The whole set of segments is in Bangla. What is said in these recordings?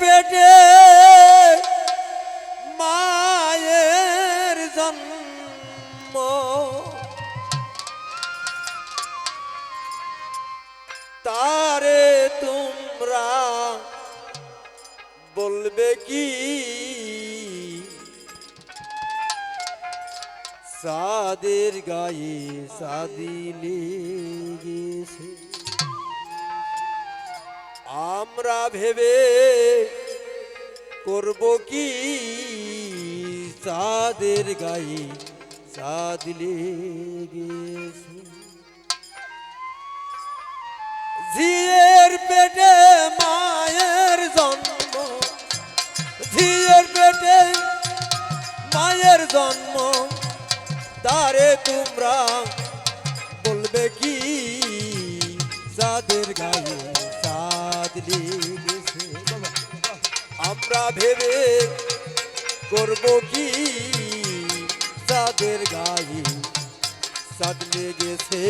পেটে মায়ের জন্ম। তারে তোমরা বলবে কি? সাদের গায়ে সাদিলে গেছে। আমরা ভেবে করব কি? গায়ে সাদিলে গেছে ঝিয়ের পেটে মায়ের জন্ম, ঝিয়ের পেটে মায়ের জন্ম, তারে তোমরা বলবে কি? যাদের গায়ে চাঁদ লেগেছে। আমরা ভেবে করব কি? যাদের গায়ে চাঁদ লেগেছে।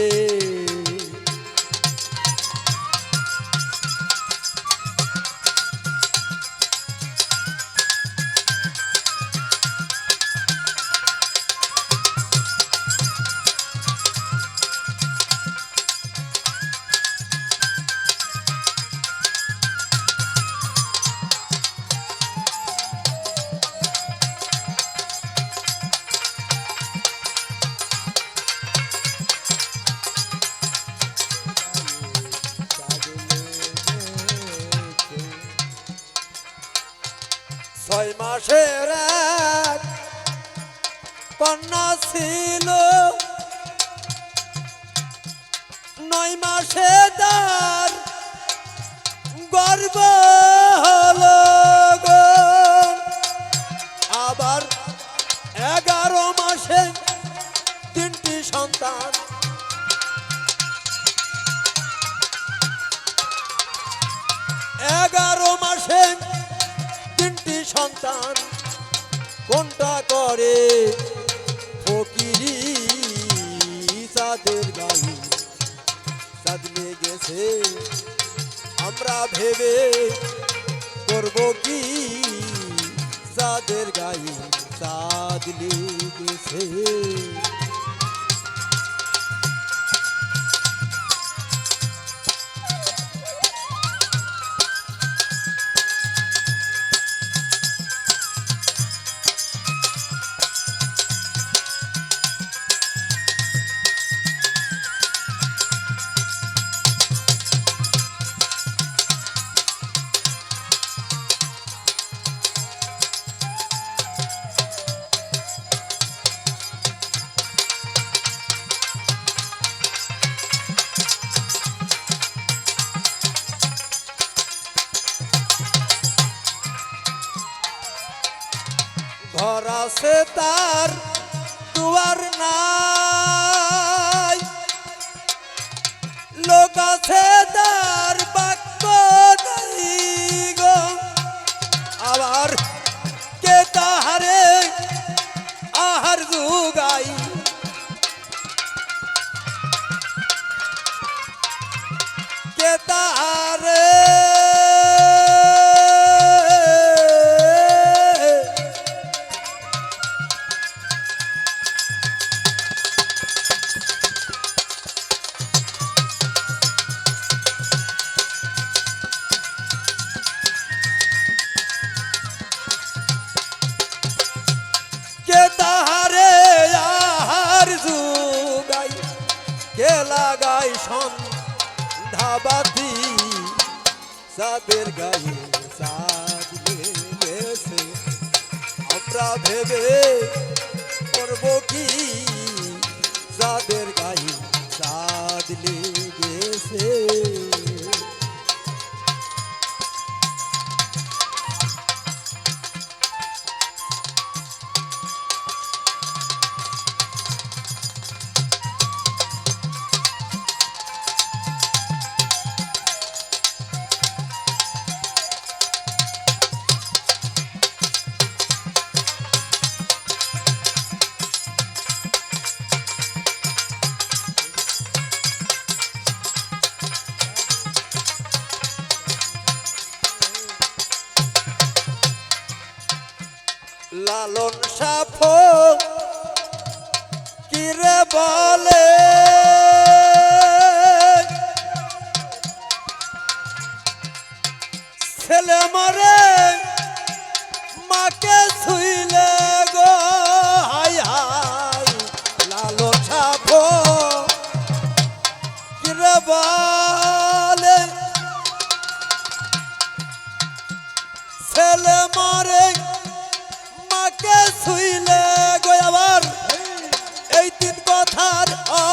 মাসের কন্যা ছিল। নয় মাসে তার গর্ব হলো আবার এগারো মাসে তিনটি সন্তান সন্তান কোনটা করে? ফকিরি সাদের গায়ে সাদলে গেছে আমরা ভেবে করব কি? সাদের গাই সাদলে গেছে ঘর আছে তার দুয়ার নাই। লোক আছে তার বাক্য আবার কে তাহারে আহার যুগাই সন্ধ্যাবাতি সাদের গায়ে সাদ লেগেছে। আমরা ভেবে করব কি যাদের গায়ে লালন সাফ কিরে বলে? ছেলে মরে, মাকে ছুইলে গো, হাই হাই, লালন সাফ কিরে বলে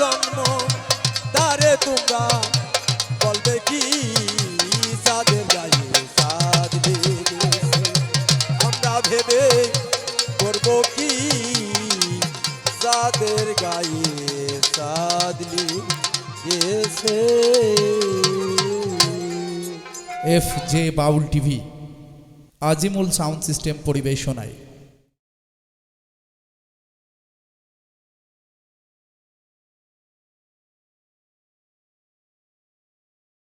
জন্ম, তারে তোমরা বলবে কি? সাদের গায়ে সাদ আমরা ভেবে করব কি? সাদের গায়ে সাদ লেগেছে F J Baul TV, Azimul sound system পরিবেশনায়।